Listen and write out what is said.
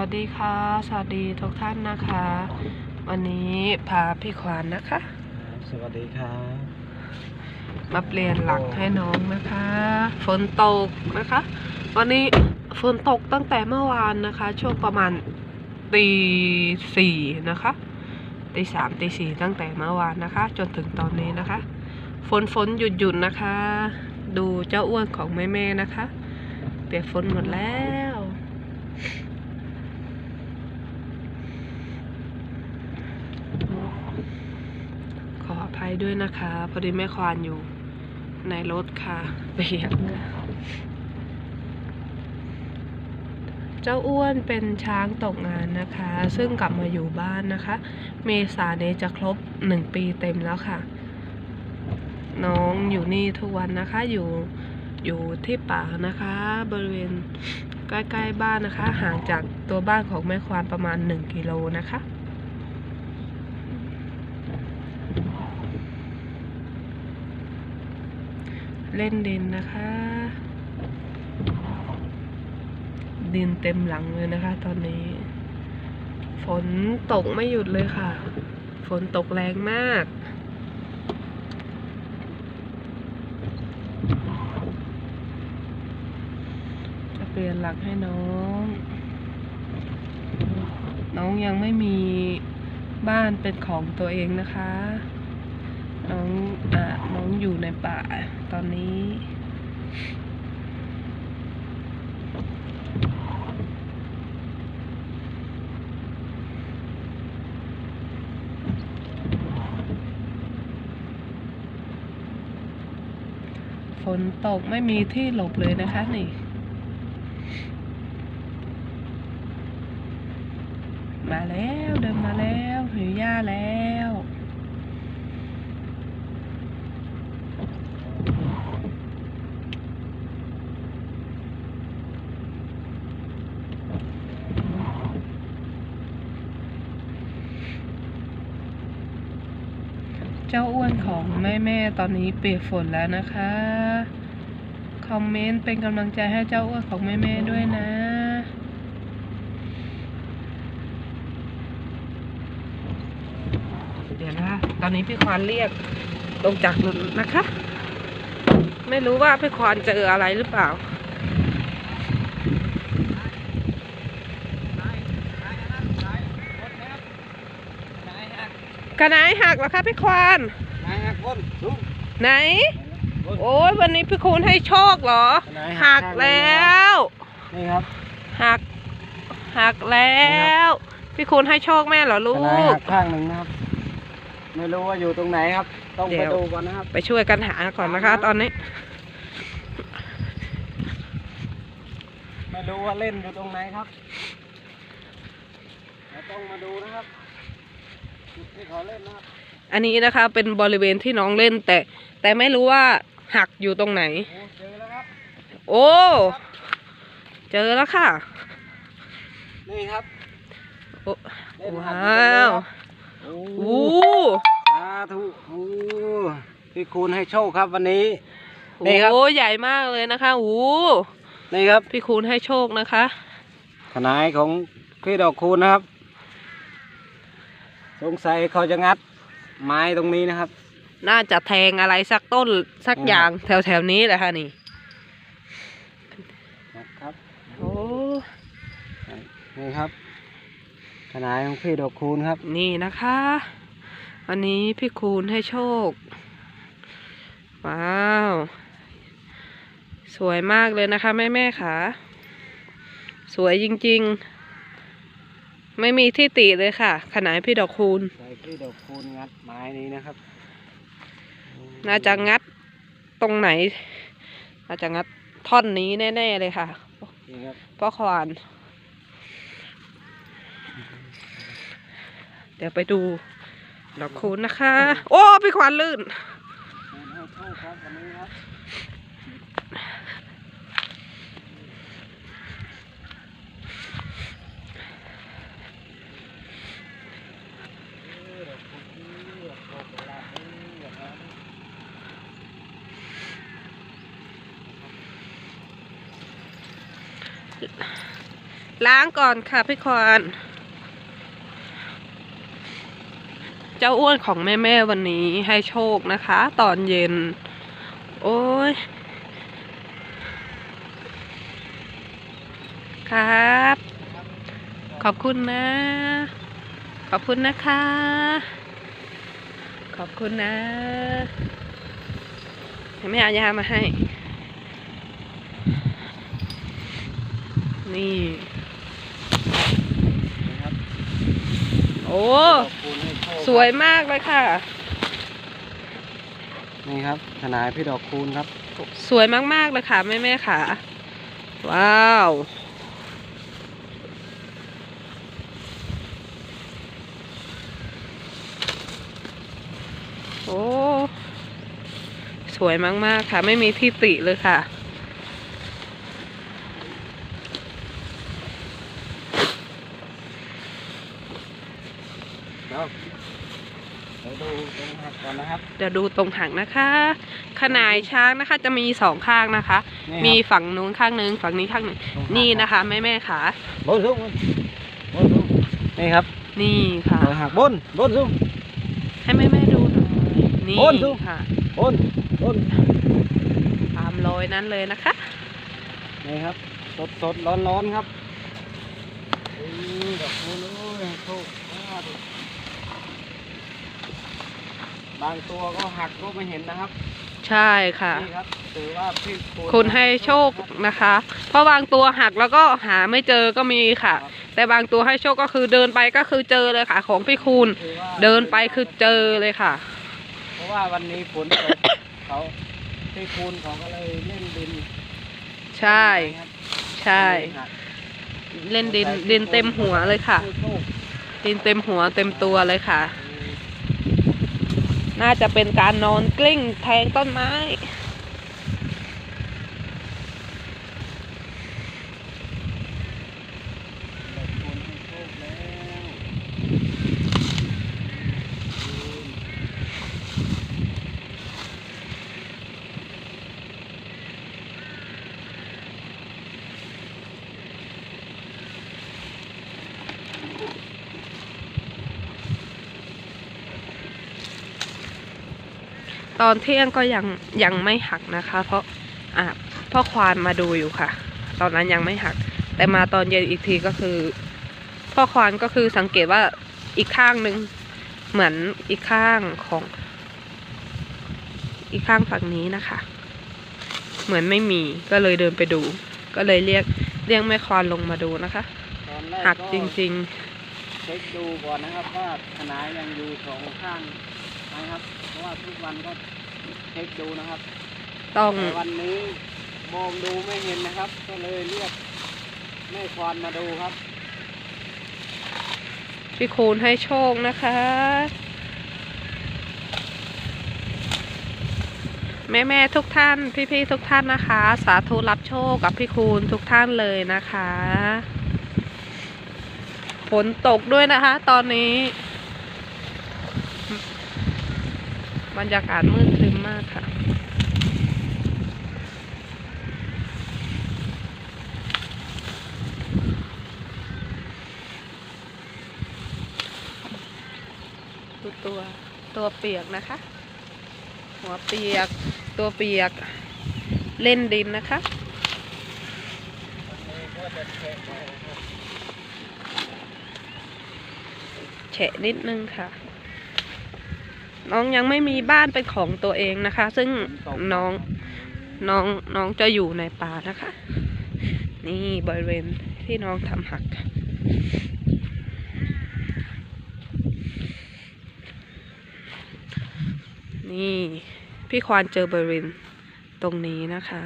วัสดีค่ะ สวัสดีทุกท่านนะคะ วันนี้พาพี่ขวานนะคะ สวัสดีครับมาเปลี่ยนหลังให้น้องนะคะ ฝนตกนะคะ วันนี้ฝนตกตั้งแต่เมื่อวานนะคะ ช่วงประมาณตีสี่นะคะตีสามตีสี่ตั้งแต่เมื่อวานนะคะ จนถึงตอนนี้นะคะ ฝนฝนหยุดหยุดนะคะ ดูเจ้าอ้วนของแม่แม่ๆนะคะ เปียกฝนหมดแล้ว ขออภัย ด้วยนะคะ พอดีแม่ควานอยู่ในรถค่ะเปียกเจ้าอ้วนเป็นช้างตกงานนะคะ ซึ่งกลับมาอยู่บ้านนะคะ เมษาเนี้จะครบหนึ่งปีเต็มแล้วค่ะ น้องอยู่นี่ทุกวันนะคะอยู่อยู่ที่ป่านะคะ บริเวณใกล้ๆบ้านนะคะ ห่างจากตัวบ้านของแม่ควานประมาณ 1 กิโลนะคะ เล่นดินนะคะ ดินเต็มหลังเลยนะคะ ตอนนี้ ฝนตกไม่หยุดเลยค่ะ ฝนตกแรงมากจะเปลี่ยนหลักให้น้อง น้องยังไม่มีบ้านเป็นของตัวเองนะคะ น้องอ่าน้องอยู่ในป่า ตอนนี้ ฝนตกไม่มีที่หลบเลยนะคะนี่ มาแล้วเดินมาแล้วหิวหญ้าแล้ว เจ้าอ้วนของแม่แม่ๆตอนนี้เปียกฝนแล้วนะคะ คอมเมนต์เป็นกำลังใจให้เจ้าอ้วนของแม่แม่ๆด้วยนะเดี๋ยวนะคะตอนนี้พี่ควานเรียกลงจากรถนะคะ ไม่รู้ว่าพี่ควานเจออะไรหรือเปล่ากระไหนหักเหรอคะพี่ควาน ไหนก้นโอ้ยวันนี้พี่คูณให้โชคเหรอ ไหนหัหักกข้างหนึ่ง แล้ว นี่ครับหัก หักแล้ว พี่คูณให้โชคแม่เหรอลูนายก หักข้างหนึ่งนะครับ ไม่รู้ว่าอยู่ตรงไหนครับ ต้องเดี๋ไปยว ดูก่อนนะครับ ไปช่วยกันหาก่อนนะคะ ตอนนี้ ไม่รู้ว่าเล่นอยู่ตรงไหนครับเราต้องมาดูนะครับจุดที่เขาเล่นนะครับ อันนี้นะคะเป็นบริเวณที่น้องเล่นแต่ แต่ไม่รู้ว่าหักอยู่ตรงไหน โอ้ เจอแล้วครับโอ้เจอแล้วค่ะ นี่ครับโอ้เล่นหัว้กอยู่ตรงนี้าวครับโอ้โอ้สาธุโอ้พี่คูณให้โชคครับวันนี้ นี่ครับโอ้ใหญ่มากเลยนะคะโอ้นี่ครับ พี่คูณให้โชคนะคะทนายของพี่ดอกคูณนะครับ สงสัยเขาจะงัด ไม้ตรงนี้นะครับ น่าจะแทงอะไรสักต้นสักอืมอย่างแถวแถวๆนี้แหละค่ะนี่นะครับโอ้นี่ครับทนายของพี่ดอกคูณครับ นี่นะคะ วันนี้พี่คูณให้โชค ว้าว สวยมากเลยนะคะแม่แม่ๆค่ะ สวยจริง ๆ ไม่มีที่ติเลยค่ะ ขนาดพี่ดอกคูณใส่พี่ดอกคูณงัดไม้นี้นะครับ น่าจะงัดตรงไหน น่าจะงัดท่อนนี้แน่ ๆ เลยค่ะนี่ครับเพราะควานเดี๋ยวไปดูดอกคูณนะคะ โอ้พี่ควานลื่น คูณให้โชคครับวันนี้ครับเออดอกคูณนี่ดอกโชคเวลานี้นะครับ ล้างก่อนค่ะพี่ควานเจ้าอ้วนของแม่แม่วันนี้ให้โชคนะคะ ตอนเย็น โอ้ยครับ ขอบคุณนะ ขอบคุณนะคะ ขอบคุณนะไม่เอายามาให้ นี่ นะครับ โอ้ขอบคุณให้โชคสวยมากเลยค่ะ นี่ครับทนายพี่ดอกคูณครับ สวยมากๆเลยค่ะแม่แม่ๆค่ะ ว้าวโอ้ สวยมาก ๆ ค่ะ ไม่มีที่ติเลยค่ะ เดี๋ยวเดี๋ยวดูตรงหักก่อนนะครับ เดี๋ยวดูตรงหางนะคะ ขนายช้างนะคะจะมีสองข้างนะคะ นี่มีครับฝั่งนู้นข้างหนึงฝั่งนี้ข้างหนึ่งตรงหาง นี่นะคะแม่แม่ๆค่ะ บนสูงบนสูงนี่ครับนี่ค่ะรอยหักบนบนสูง ให้แม่แม่ๆดูหน่อยนี่โอนดู ค่ะ บนบนตามรอยนั้นเลยนะคะ นี่ครับ สดสดร้อนร้อนๆครับอือดอกคูณโอ้ยโชคมากเลย บางตัวก็หักก็ไม่เห็นนะครับ ใช่ค่ะนี่ครับถือว่าพี่คุณให้โชคนะคะ เพราะบางตัวหักแล้วก็หาไม่เจอก็มีค่ะ แต่บางตัวให้โชคก็คือเดินไปก็คือเจอเลยค่ะ ของพี่คุณถือว่าเดินไปคือเจอเลยค่ะ เพราะว่าวันนี้ฝนตกเขาพี่คูณเขาก็เลยเล่นดิน ใช่ครับใช่ เล่นดินดินเต็มหัวเลยค่ะให้โชคดินเต็มหัวเต็มตัวเลยค่ะ น่าจะเป็นการนอนกลิ้งแทงต้นไม้ ขอบคุณให้โชคแล้ว ตอนเที่ยงก็ยังยังไม่หักนะคะ เพราะอะพ่อควานมาดูอยู่ค่ะ ตอนนั้นยังไม่หัก แต่มาตอนเย็นอีกทีก็คือ พ่อควานก็คือสังเกตว่าอีกข้างหนึ่งเหมือนอีกข้างของ อีกข้างฝั่งนี้นะคะ เหมือนไม่มีก็เลยเดินไปดู ก็เลยเรียกเรียกแม่ควานลงมาดูนะคะ ตอนแรกหักก็จริงเช็คดูก่อนนะครับว่าขนายยังอยู่สองข้าง นะครับ เพราะว่าทุกวันก็เช็คดูนะครับๆต้องแต่วันนี้มองดูไม่เห็นนะครับ ก็เลยเรียกแม่ควานมาดูครับ พี่คูณให้โชคนะคะ แม่แม่ๆทุกท่าน พี่ๆทุกท่านนะคะ สาธุรับโชคกับพี่คูณทุกท่านเลยนะคะ ฝนตกด้วยนะคะ ตอนนี้ บรรยากาศมืดครึ้มมากค่ะดูตัวตัวเปียกนะคะ หัวเปียกตัวเปียกเล่นดินนะคะแฉะนิดนึงค่ะ น้องยังไม่มีบ้านเป็นของตัวเองนะคะ ซึ่งน้องน้องน้องจะอยู่ในป่านะคะ นี่บริเวณที่น้องทำหัก นี่พี่ควานเจอบริเวณตรงนี้นะคะ